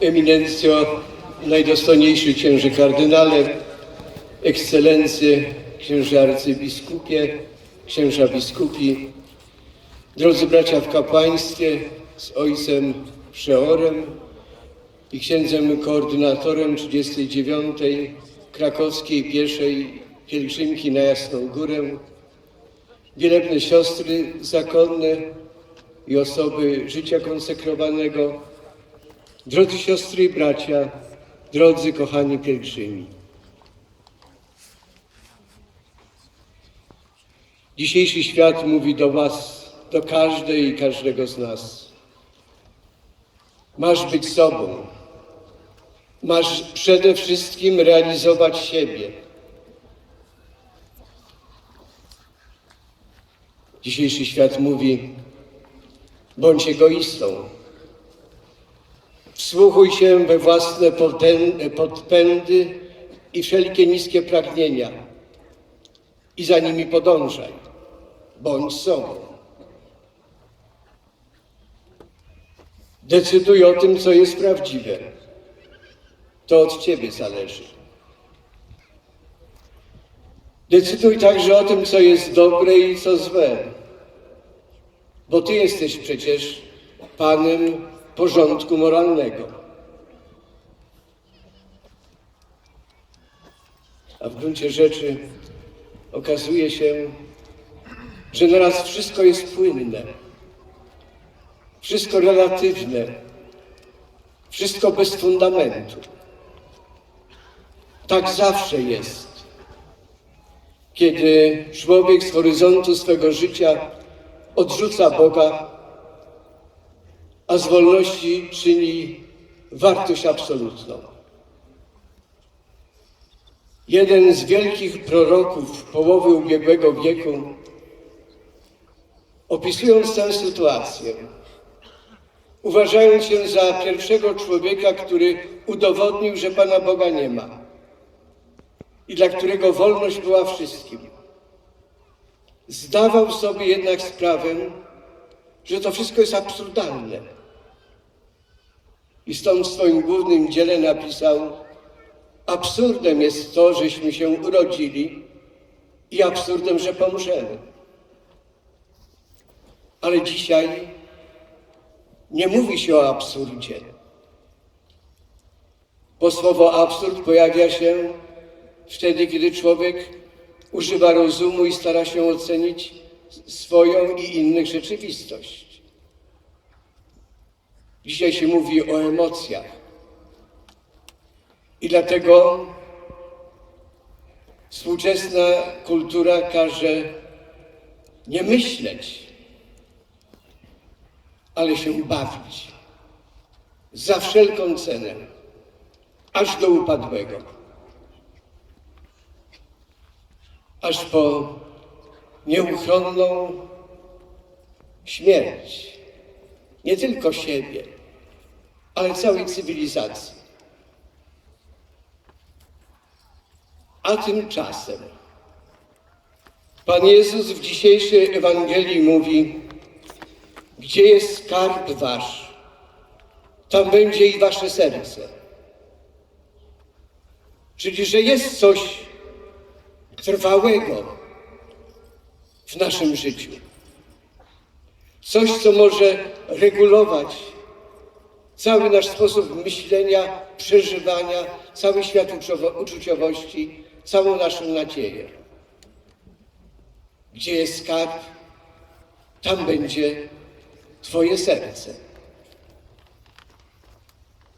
Eminencjo, najdostojniejszy księży kardynale, ekscelencje, księży arcybiskupie, księża biskupi, drodzy bracia w kapłaństwie z ojcem przeorem i księdzem koordynatorem 39. krakowskiej pieszej pielgrzymki na Jasną Górę, wielebne siostry zakonne i osoby życia konsekrowanego, drodzy siostry i bracia, drodzy kochani pielgrzymi. Dzisiejszy świat mówi do Was, do każdej i każdego z nas. Masz być sobą. Masz przede wszystkim realizować siebie. Dzisiejszy świat mówi: bądź egoistą. Wsłuchuj się we własne podpędy i wszelkie niskie pragnienia i za nimi podążaj. Bądź sobą. Decyduj o tym, co jest prawdziwe. To od Ciebie zależy. Decyduj także o tym, co jest dobre i co złe, bo Ty jesteś przecież Panem porządku moralnego. A w gruncie rzeczy okazuje się, że naraz wszystko jest płynne, wszystko relatywne, wszystko bez fundamentu. Tak zawsze jest, kiedy człowiek z horyzontu swego życia odrzuca Boga, a z wolności czyni wartość absolutną. Jeden z wielkich proroków połowy ubiegłego wieku, opisując tę sytuację, uważając się za pierwszego człowieka, który udowodnił, że Pana Boga nie ma i dla którego wolność była wszystkim, zdawał sobie jednak sprawę, że to wszystko jest absurdalne. I stąd w swoim głównym dziele napisał: Absurdem jest to, żeśmy się urodzili, i absurdem, że pomrzemy. Ale dzisiaj nie mówi się o absurdzie. Bo słowo absurd pojawia się wtedy, kiedy człowiek używa rozumu i stara się ocenić swoją i innych rzeczywistość. Dzisiaj się mówi o emocjach. I dlatego współczesna kultura każe nie myśleć, ale się bawić. Za wszelką cenę, aż do upadłego. Aż po nieuchronną śmierć. Nie tylko siebie, ale całej cywilizacji. A tymczasem Pan Jezus w dzisiejszej Ewangelii mówi, gdzie jest skarb wasz, tam będzie i wasze serce. Czyli, że jest coś trwałego w naszym życiu. Coś, co może regulować cały nasz sposób myślenia, przeżywania, cały świat uczuciowo- uczuciowości, całą naszą nadzieję. Gdzie jest skarb, tam będzie Twoje serce.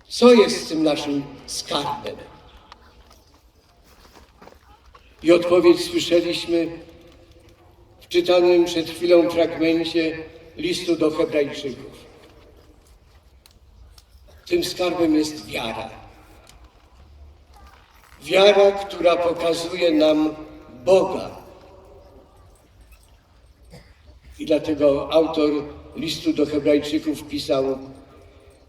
Co jest z tym naszym skarbem? I odpowiedź słyszeliśmy w czytanym przed chwilą fragmencie listu do Hebrajczyków. Tym skarbem jest wiara. Wiara, która pokazuje nam Boga. I dlatego autor listu do Hebrajczyków pisał: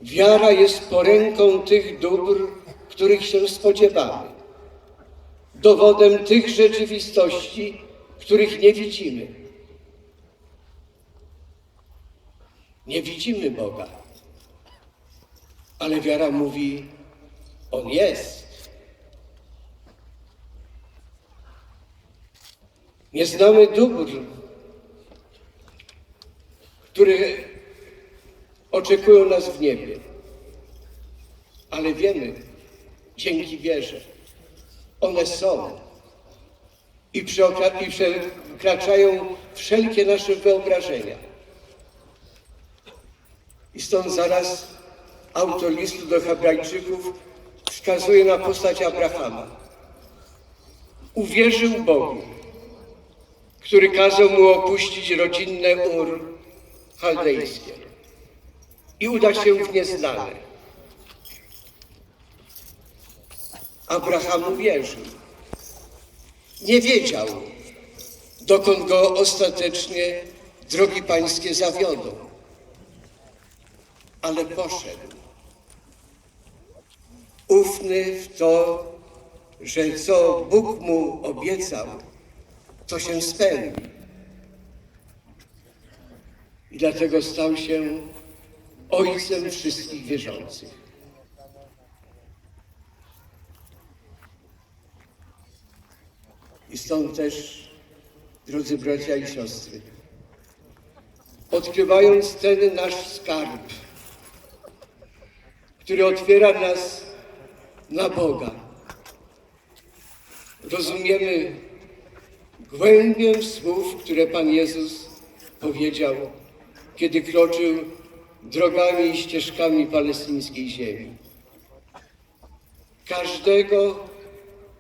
Wiara jest poręką tych dóbr, których się spodziewamy, dowodem tych rzeczywistości, których nie widzimy. Nie widzimy Boga, Ale wiara mówi, On jest. Nie znamy dóbr, które oczekują nas w niebie. Ale wiemy, dzięki wierze, one są i, przekraczają wszelkie nasze wyobrażenia. I stąd zaraz autor listu do Hebrajczyków wskazuje na postać Abrahama. Uwierzył Bogu, który kazał mu opuścić rodzinne Ur chaldejskie i udać się w nieznane. Abraham uwierzył. Nie wiedział, dokąd go ostatecznie drogi pańskie zawiodą, ale poszedł. Ufny w to, że co Bóg mu obiecał, to się spełni. I dlatego stał się ojcem wszystkich wierzących. I stąd też, drodzy bracia i siostry, odkrywając ten nasz skarb, który otwiera nas na Boga, rozumiemy głębię słów, które Pan Jezus powiedział, kiedy kroczył drogami i ścieżkami palestyńskiej ziemi. Każdego,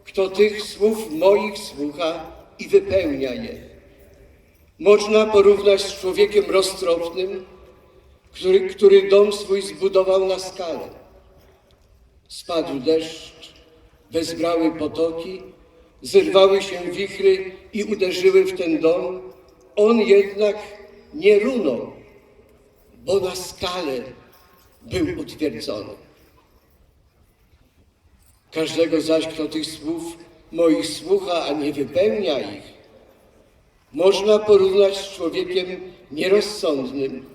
kto tych słów moich słucha i wypełnia je, można porównać z człowiekiem roztropnym, który, który dom swój zbudował na skalę. Spadł deszcz, wezbrały potoki, zerwały się wichry i uderzyły w ten dom. On jednak nie runął, bo na skalę był utwierdzony. Każdego zaś, kto tych słów moich słucha, a nie wypełnia ich, można porównać z człowiekiem nierozsądnym,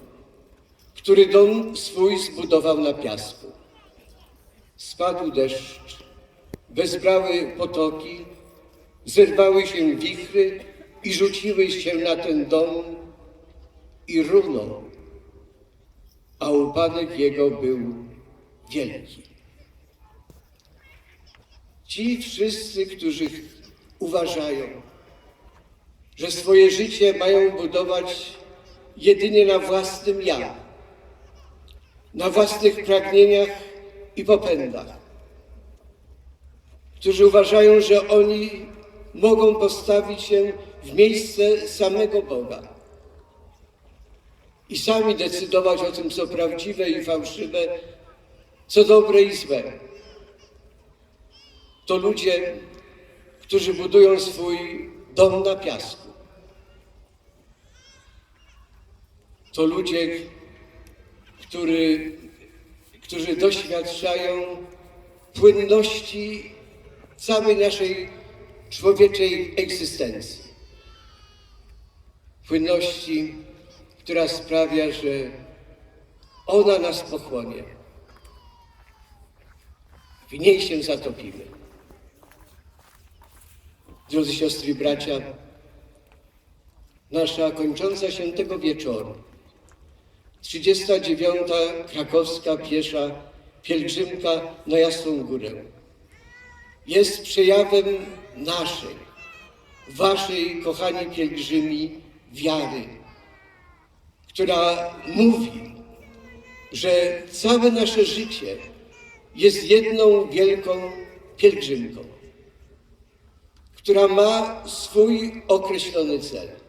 który dom swój zbudował na piasku. Spadł deszcz, wezbrały potoki, zerwały się wichry i rzuciły się na ten dom i runął, a upadek jego był wielki. Ci wszyscy, którzy uważają, że swoje życie mają budować jedynie na własnym ja, na własnych pragnieniach i popędach, którzy uważają, że oni mogą postawić się w miejsce samego Boga i sami decydować o tym, co prawdziwe i fałszywe, co dobre i złe. To ludzie, którzy budują swój dom na piasku. To ludzie, który, którzy doświadczają płynności całej naszej człowieczej egzystencji. Płynności, która sprawia, że ona nas pochłonie. W niej się zatopimy. Drodzy siostry i bracia, nasza kończąca się tego wieczoru, 39. krakowska piesza pielgrzymka na Jasną Górę jest przejawem naszej, waszej, kochani pielgrzymi, wiary, która mówi, że całe nasze życie jest jedną wielką pielgrzymką, która ma swój określony cel.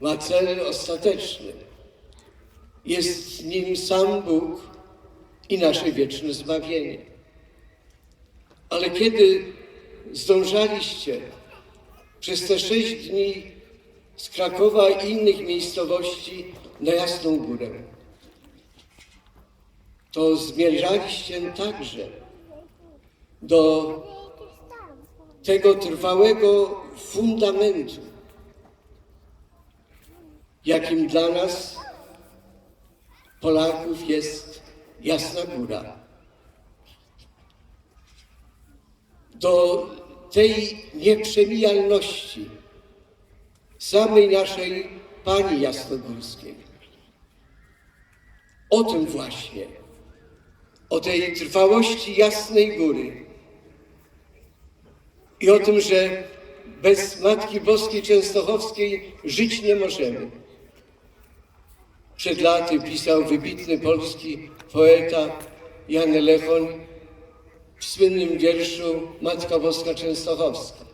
Ma cel ostateczny. Jest nim sam Bóg i nasze wieczne zbawienie. Ale kiedy zdążaliście przez te sześć dni z Krakowa i innych miejscowości na Jasną Górę, to zmierzaliście także do tego trwałego fundamentu, jakim dla nas Polaków jest Jasna Góra. Do tej nieprzemijalności samej naszej Pani Jasnogórskiej. O tym właśnie, o tej trwałości Jasnej Góry i o tym, że bez Matki Boskiej Częstochowskiej żyć nie możemy. Przed laty pisał wybitny polski poeta Jan Lechoń w słynnym wierszu Matka Boska Częstochowska.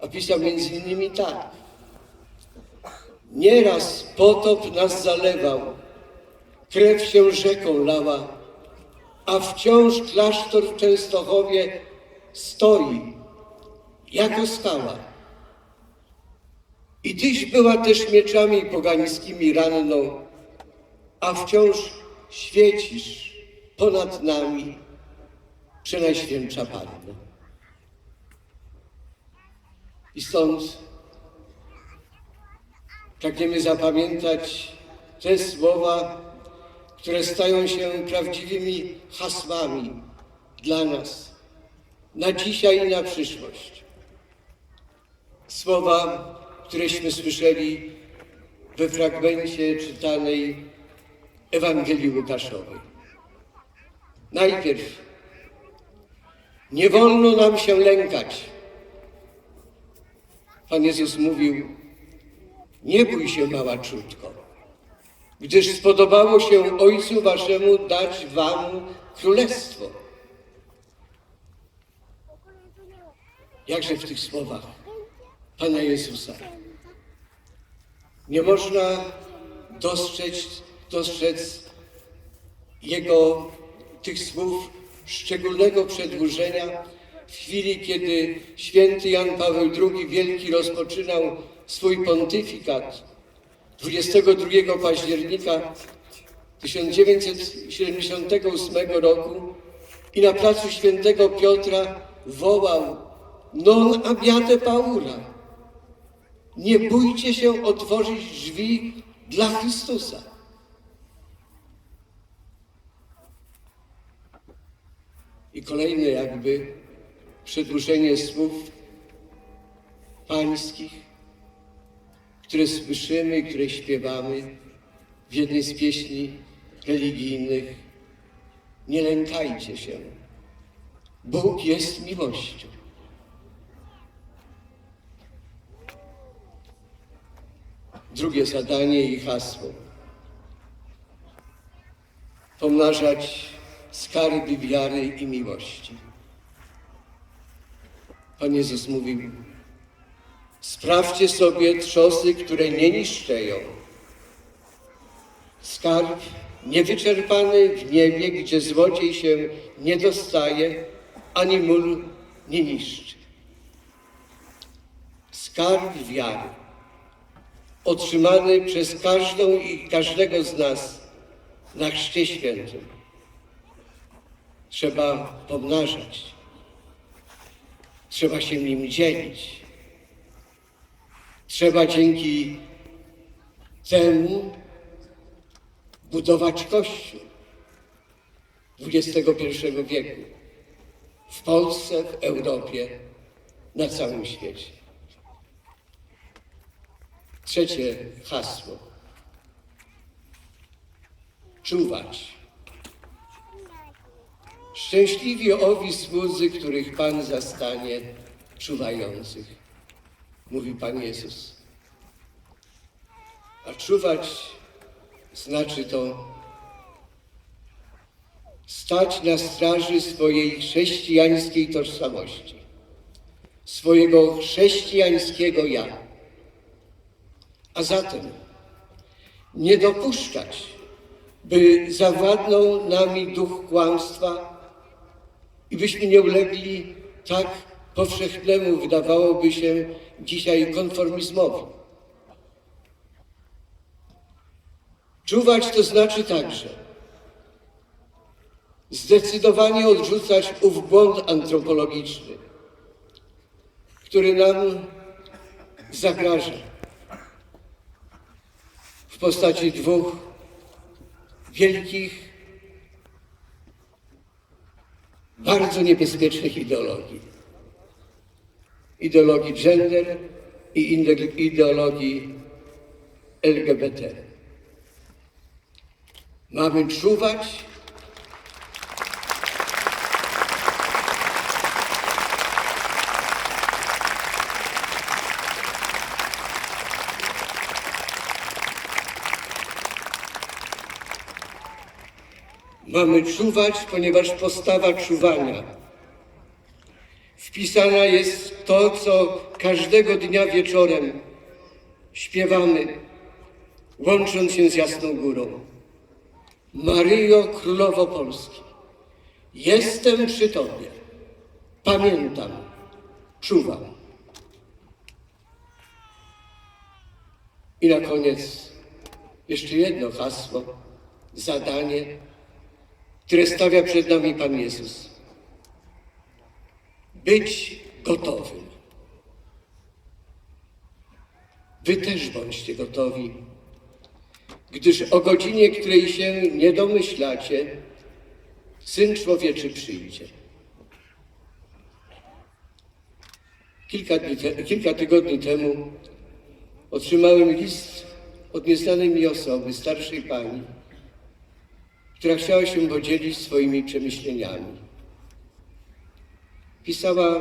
A pisał między innymi tak. Nieraz potop nas zalewał, krew się rzeką lała, a wciąż klasztor w Częstochowie stoi jako skała. I tyś była też mieczami pogańskimi ranną, a wciąż świecisz ponad nami, Przenajświętsza Panno. I stąd pragniemy zapamiętać te słowa, które stają się prawdziwymi hasłami dla nas na dzisiaj i na przyszłość. Słowa, któreśmy słyszeli we fragmencie czytanej Ewangelii Łukaszowej. Najpierw nie wolno nam się lękać. Pan Jezus mówił, nie bój się mała czutko, gdyż spodobało się Ojcu Waszemu dać Wam królestwo. Jakże w tych słowach Pana Jezusa nie można dostrzec, dostrzec Jego tych słów szczególnego przedłużenia w chwili, kiedy święty Jan Paweł II Wielki rozpoczynał swój pontyfikat 22 października 1978 roku i na placu świętego Piotra wołał non abbiate paura. Nie bójcie się otworzyć drzwi dla Chrystusa. I kolejne jakby przedłużenie słów pańskich, które słyszymy, które śpiewamy w jednej z pieśni religijnych. Nie lękajcie się. Bóg jest miłością. Drugie zadanie i hasło. Pomnażać skarby wiary i miłości. Pan Jezus mówił, sprawdźcie sobie trzosy, które nie niszczeją. Skarb niewyczerpany w niebie, gdzie złodziej się nie dostaje, ani mól nie niszczy. Skarb wiary, otrzymany przez każdą i każdego z nas na Chrzcie Świętym trzeba pomnażać. Trzeba się nim dzielić. Trzeba dzięki temu budować Kościół XXI wieku w Polsce, w Europie, na całym świecie. Trzecie hasło. Czuwać. Szczęśliwi owi słudzy, których Pan zastanie czuwających, mówi Pan Jezus. A czuwać znaczy to stać na straży swojej chrześcijańskiej tożsamości, swojego chrześcijańskiego ja. A zatem nie dopuszczać, by zawładnął nami duch kłamstwa i byśmy nie ulegli tak powszechnemu, wydawałoby się dzisiaj, konformizmowi. Czuwać to znaczy także zdecydowanie odrzucać ów błąd antropologiczny, który nam zagraża w postaci dwóch wielkich, bardzo niebezpiecznych ideologii. Ideologii gender i ideologii LGBT. Mamy czuwać Mamy czuwać, ponieważ postawa czuwania wpisana jest to, co każdego dnia wieczorem śpiewamy, łącząc się z Jasną Górą. Maryjo Królowo Polski, jestem przy Tobie, pamiętam, czuwam. I na koniec jeszcze jedno hasło, zadanie, które stawia przed nami Pan Jezus. Być gotowym. Wy też bądźcie gotowi, gdyż o godzinie, której się nie domyślacie, Syn Człowieczy przyjdzie. Kilka, te, kilka tygodni temu otrzymałem list od nieznanej mi osoby, starszej pani, która chciała się podzielić swoimi przemyśleniami. Pisała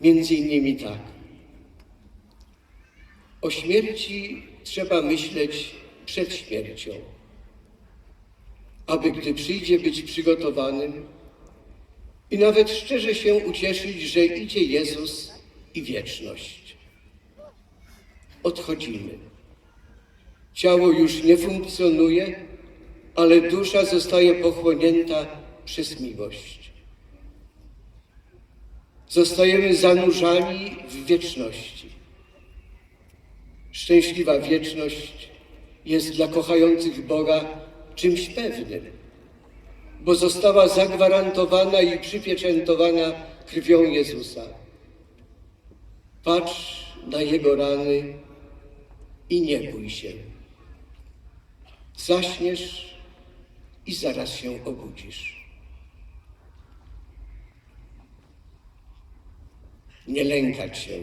między innymi tak. O śmierci trzeba myśleć przed śmiercią, aby gdy przyjdzie być przygotowanym i nawet szczerze się ucieszyć, że idzie Jezus i wieczność. Odchodzimy. Ciało już nie funkcjonuje, ale dusza zostaje pochłonięta przez miłość. Zostajemy zanurzani w wieczności. Szczęśliwa wieczność jest dla kochających Boga czymś pewnym, bo została zagwarantowana i przypieczętowana krwią Jezusa. Patrz na Jego rany i nie bój się. Zaśniesz i zaraz się obudzisz. Nie lękać się,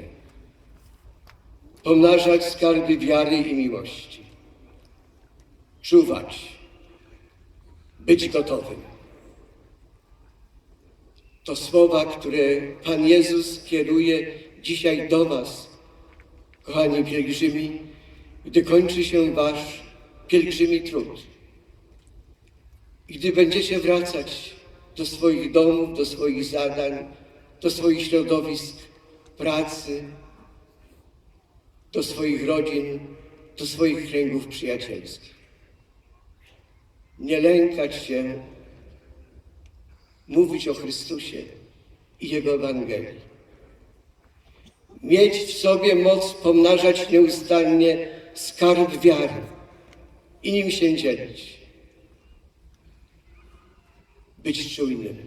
pomnażać skarby wiary i miłości, czuwać, być gotowym. To słowa, które Pan Jezus kieruje dzisiaj do Was, kochani pielgrzymi, gdy kończy się Wasz pielgrzymi trud. I gdy będziecie wracać do swoich domów, do swoich zadań, do swoich środowisk pracy, do swoich rodzin, do swoich kręgów przyjacielskich. Nie lękać się mówić o Chrystusie i Jego Ewangelii. Mieć w sobie moc pomnażać nieustannie skarb wiary i nim się dzielić. Być czujnym,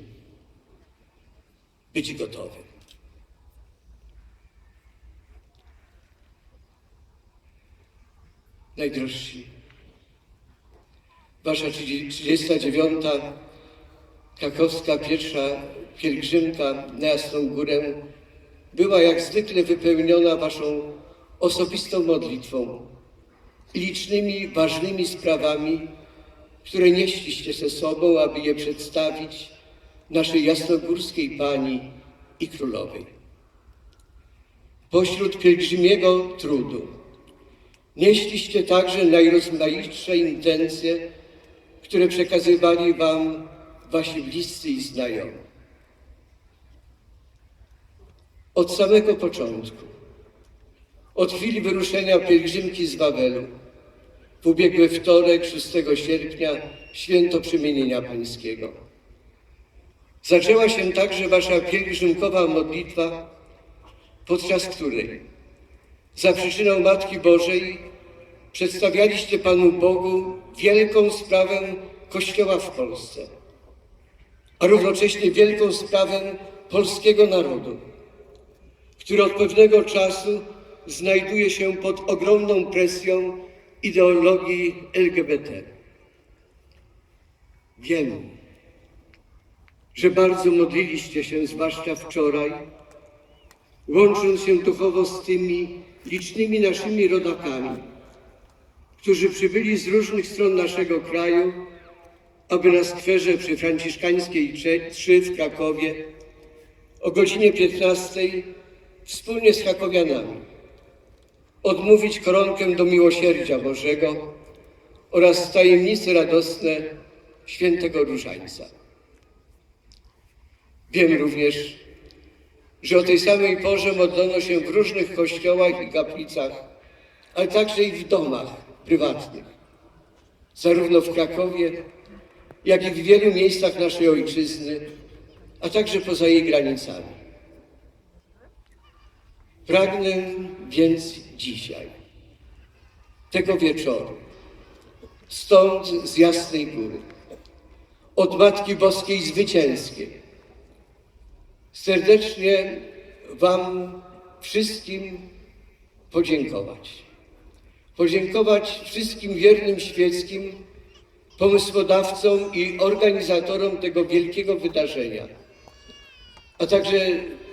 być gotowym. Najdrożsi, Wasza 39. krakowska pierwsza pielgrzymka na Jasną Górę była jak zwykle wypełniona Waszą osobistą modlitwą licznymi ważnymi sprawami, które nieśliście ze sobą, aby je przedstawić naszej jasnogórskiej Pani i Królowej. Pośród pielgrzymiego trudu nieśliście także najrozmaitsze intencje, które przekazywali Wam Wasi bliscy i znajomi. Od samego początku, od chwili wyruszenia pielgrzymki z Wawelu, w ubiegły wtorek, 6 sierpnia, święto przemienienia pańskiego. Zaczęła się także wasza pielgrzymkowa modlitwa, podczas której za przyczyną Matki Bożej przedstawialiście Panu Bogu wielką sprawę Kościoła w Polsce, a równocześnie wielką sprawę polskiego narodu, który od pewnego czasu znajduje się pod ogromną presją ideologii LGBT. Wiem, że bardzo modliliście się, zwłaszcza wczoraj, łącząc się duchowo z tymi licznymi naszymi rodakami, którzy przybyli z różnych stron naszego kraju, aby na skwerze przy Franciszkańskiej 3 w Krakowie o godzinie 15 wspólnie z Krakowianami odmówić koronkę do miłosierdzia Bożego oraz tajemnice radosne świętego Różańca. Wiem również, że o tej samej porze modlono się w różnych kościołach i kaplicach, ale także i w domach prywatnych, zarówno w Krakowie, jak i w wielu miejscach naszej ojczyzny, a także poza jej granicami. Pragnę więc dzisiaj, tego wieczoru, stąd z Jasnej Góry, od Matki Boskiej Zwycięskiej, serdecznie Wam wszystkim podziękować. Podziękować wszystkim wiernym świeckim, pomysłodawcom i organizatorom tego wielkiego wydarzenia, a także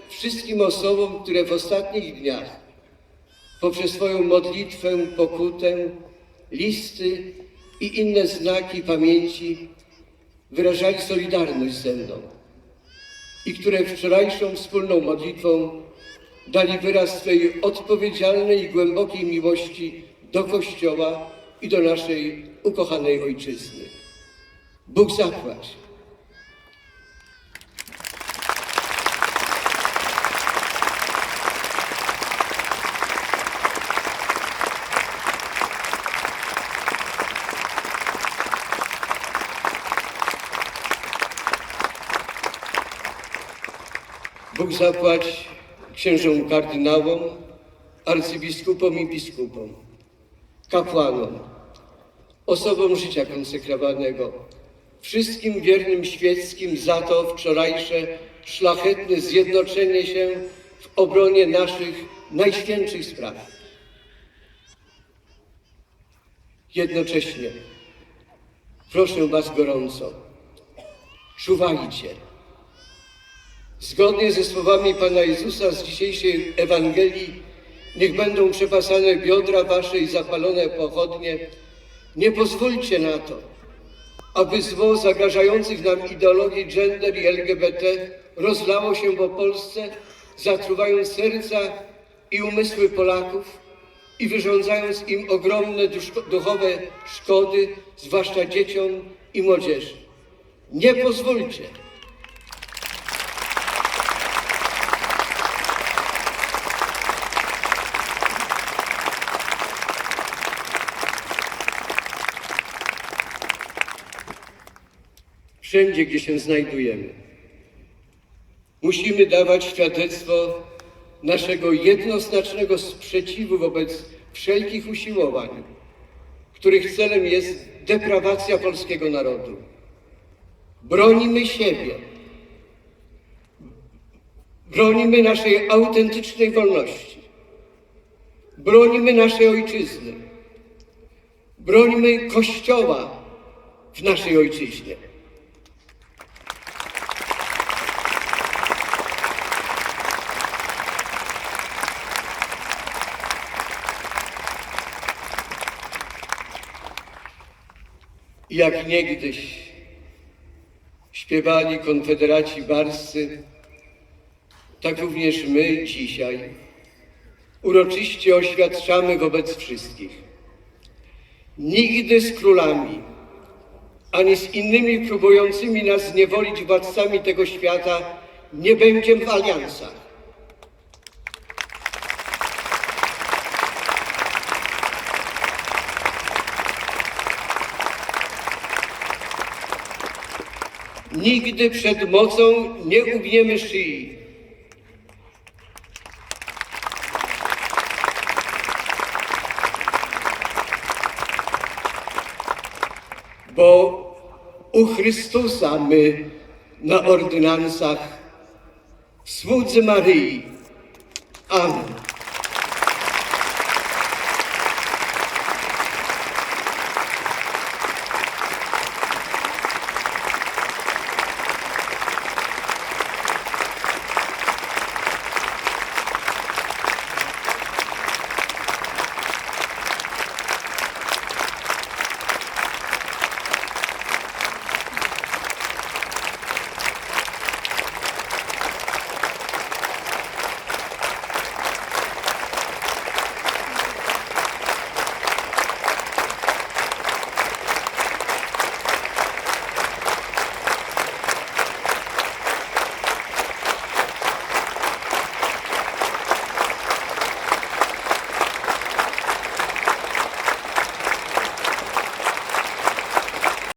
wszystkim osobom, które w ostatnich dniach poprzez swoją modlitwę, pokutę, listy i inne znaki pamięci wyrażali solidarność ze mną i które wczorajszą wspólną modlitwą dali wyraz swej odpowiedzialnej i głębokiej miłości do Kościoła i do naszej ukochanej Ojczyzny. Bóg zapłać. Bóg zapłać księżom kardynałom, arcybiskupom i biskupom, kapłanom, osobom życia konsekrowanego, wszystkim wiernym świeckim za to wczorajsze szlachetne zjednoczenie się w obronie naszych najświętszych spraw. Jednocześnie proszę Was gorąco, czuwajcie. Zgodnie ze słowami Pana Jezusa z dzisiejszej Ewangelii, niech będą przepasane biodra wasze i zapalone pochodnie. Nie pozwólcie na to, aby zło zagrażających nam ideologii gender i LGBT rozlało się po Polsce, zatruwając serca i umysły Polaków i wyrządzając im ogromne duchowe szkody, zwłaszcza dzieciom i młodzieży. Nie pozwólcie. Wszędzie, gdzie się znajdujemy. Musimy dawać świadectwo naszego jednoznacznego sprzeciwu wobec wszelkich usiłowań, których celem jest deprawacja polskiego narodu. Bronimy siebie. Bronimy naszej autentycznej wolności. Bronimy naszej ojczyzny. Bronimy Kościoła w naszej ojczyźnie. Jak niegdyś śpiewali konfederaci barscy, tak również my dzisiaj uroczyście oświadczamy wobec wszystkich. Nigdy z królami, ani z innymi próbującymi nas zniewolić władcami tego świata nie będziemy w aliansach. Nigdy przed mocą nie ugniemy szyi. Bo u Chrystusa my na ordynansach, słudzy Maryi. Amen.